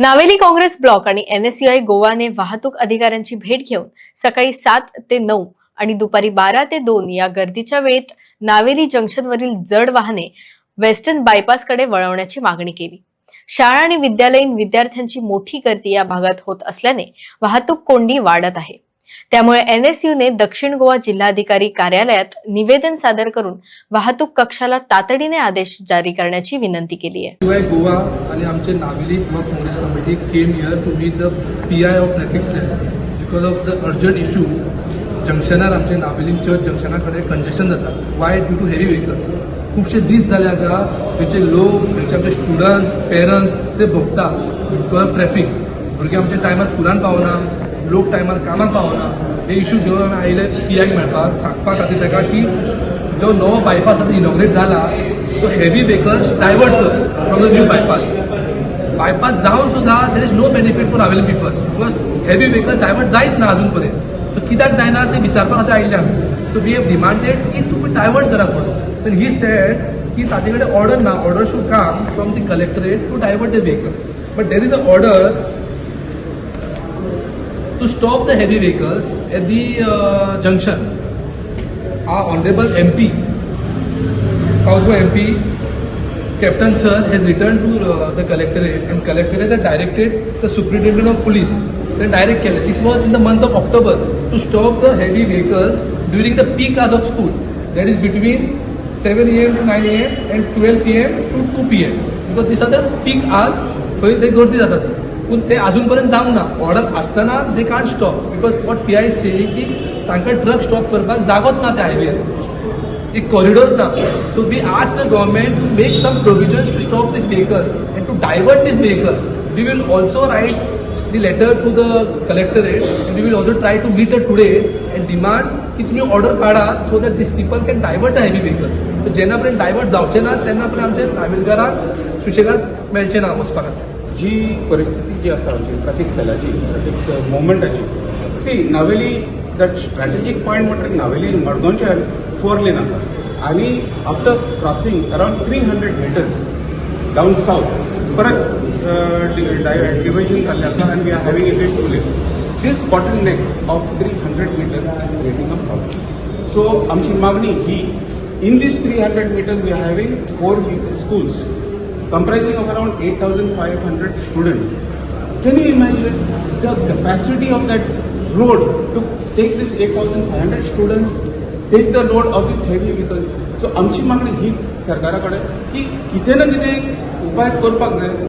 Navelim Congress block आणि NSUI गोवाने वाहतूक अधिकाऱ्यांची भेट घेऊन सकाळी सात ते नऊ आणि दुपारी बारा ते दोन या गर्दीच्या वेळेत नावेली जंक्शनवरील जड वाहने वेस्टर्न बायपासकडे वळवण्याची मागणी केली. शाळा आणि विद्यालयीन विद्यार्थ्यांची मोठी गर्दी या भागात होत असल्याने वाहतूक कोंडी वाढत आहे. त्यामुळे एनएसयूने दक्षिण गोवा जिल्हाधिकारी कार्यालयात निवेदन सादर करून वाहतूक कक्षाला तातडीने आदेश जारी करण्याची विनंती केली आहे. शिवाय गोवा आणि आमचे Navelim block Congress committee came here to meet the P I of traffic cell because of the urgent issue जंक्शनार आमचे नावेली चर्च जंक्शना कडेन कंजेशन जाता why due to heavy vehicles खुबशे दीस जाले आतां खंयचे लोक खंयचे आमचे स्टुडंट्स पेरंट्स ते भोगता बिकॉज ऑफ ट्रॅफिक भुरगे आमचे टायमार स्कुलान पावना. लोक टायमार कामाक पावना हे इशू घेवन आयले पी आयक मेळपाक सांगपा खातीर ताका की जो नवो बायपास आतां इनॉग्रेट जाला तो हेवी व्हेकल्स डायवर्ट कर from the new bypass bypass जावन सुद्दां there is no benefit for available people because heavy vehicle divert जायत ना अजून पर्यंत सो कित्याक जायना ते विचारपाक खातीर आयिल्ले आमी सो वी हॅव डिमांडेड की तुमी डायवर्ट करात म्हणून. ही सेड की ताजे कडेन ऑर्डर ना order should come from the collectorate to divert the vehicles but there is a order to stop the heavy vehicles at the uh, junction. Our Honorable MP, South Goa MP, Captain Sir has returned to uh, the collectorate and collectorate had directed the superintendent of police the direct care. This was in the month of October to stop the heavy vehicles during the peak hours of school. That is between 7 a.m. to 9 a.m. and 12 p.m. to 2 p.m. Because these are the peak hours खंय थंय गर्दी जाता ती पूण ते अजून पर्यंत जावंक ना. ऑर्डर आसतना they can't stop because what P I C की तांकां ट्रक स्टॉप करपाक जागोच ना त्या हायवेर एक कॉरिडोर ना. So we ask the government to make some provisions to stop these vehicles and to divert these vehicle we will also write the letter to the collectorate we will will try to meet a today today demand demand की तुम्ही order काढा so that these people can divert the heavy vehicles जेन्ना पर्यंत divert जावचे ना तेन्ना पर्यंत आमच्या नावेलकारांक सुशेगाद मेळचे ना वचपा खातीर जी परिस्थिती जी आसा आमची ट्रॅफिक सेलाची traffic मुवमेंटाची see Navelim that strategic point म्हणटा नावेली मडगांवच्यान फोर लेन आसा आनी after crossing around three hundred metres down south परत डिव्हिजन जाल्लें आसा आनी we are having it two lane these bottle neck of three hundred metres is creating a problem so आमची मागणी ही in these three hundred metres we are having four schools comprising of around 8,500 students. Can you imagine the capacity of that road to take this 8,500 students, take the load of these heavy vehicles? So आमची मागणी हीच सरकाराकडे की कितें ना कितें उपाय करपाक जाय